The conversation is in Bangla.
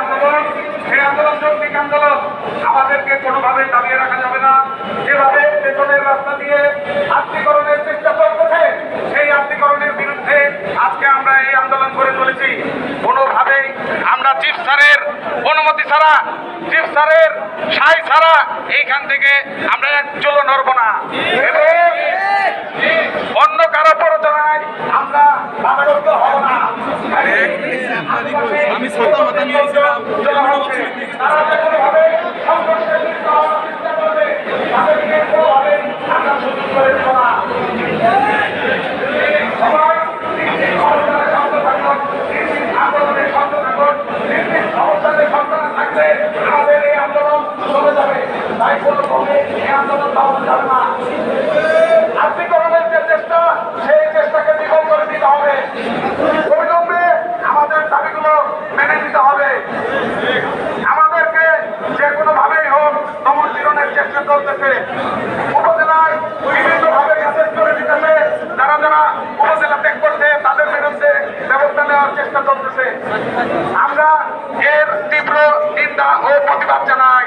আন্দোলন সেই আন্দোলন যৌক্তিক আন্দোলন আমাদেরকে কোনোভাবে দাবিয়ে রাখা যাবে না। যেভাবে পেছনের রাস্তা দিয়ে আত্মীকরণের চেষ্টা চলতেছে, সেই আত্মীকরণের বিরুদ্ধে আজকে আমরা এই আন্দোলন করে চলেছি কোনোভাবেই আমরা চিফ স্যারের অনুমতি ছাড়া চিফ স্যারের সাই ছাড়া এইখান থেকে আমরা এক চুলো নড়ব না। এবং অন্য কারও প্ররোচনায় আমরা বাধাগ্রস্ত হব আমাদের এই আন্দোলন চলে যাবে। তাই আন্দোলন থামানো যাবে না। যে চেষ্টা, সেই চেষ্টাকে করে দিতে হবে। আমাদের দাবিগুলো মেনে নিতে হবে। আমাদেরকে যে কোনো হোক পীড়নের চেষ্টা চলতেছে। উপজেলায় বিভিন্ন ভাবে মেসেজ করে দিতেছে। যারা যারা উপজেলা ত্যাগ করছে, তাদের চেষ্টা চলতেছে। নিন্দা ও প্রতিবাদ জানাই।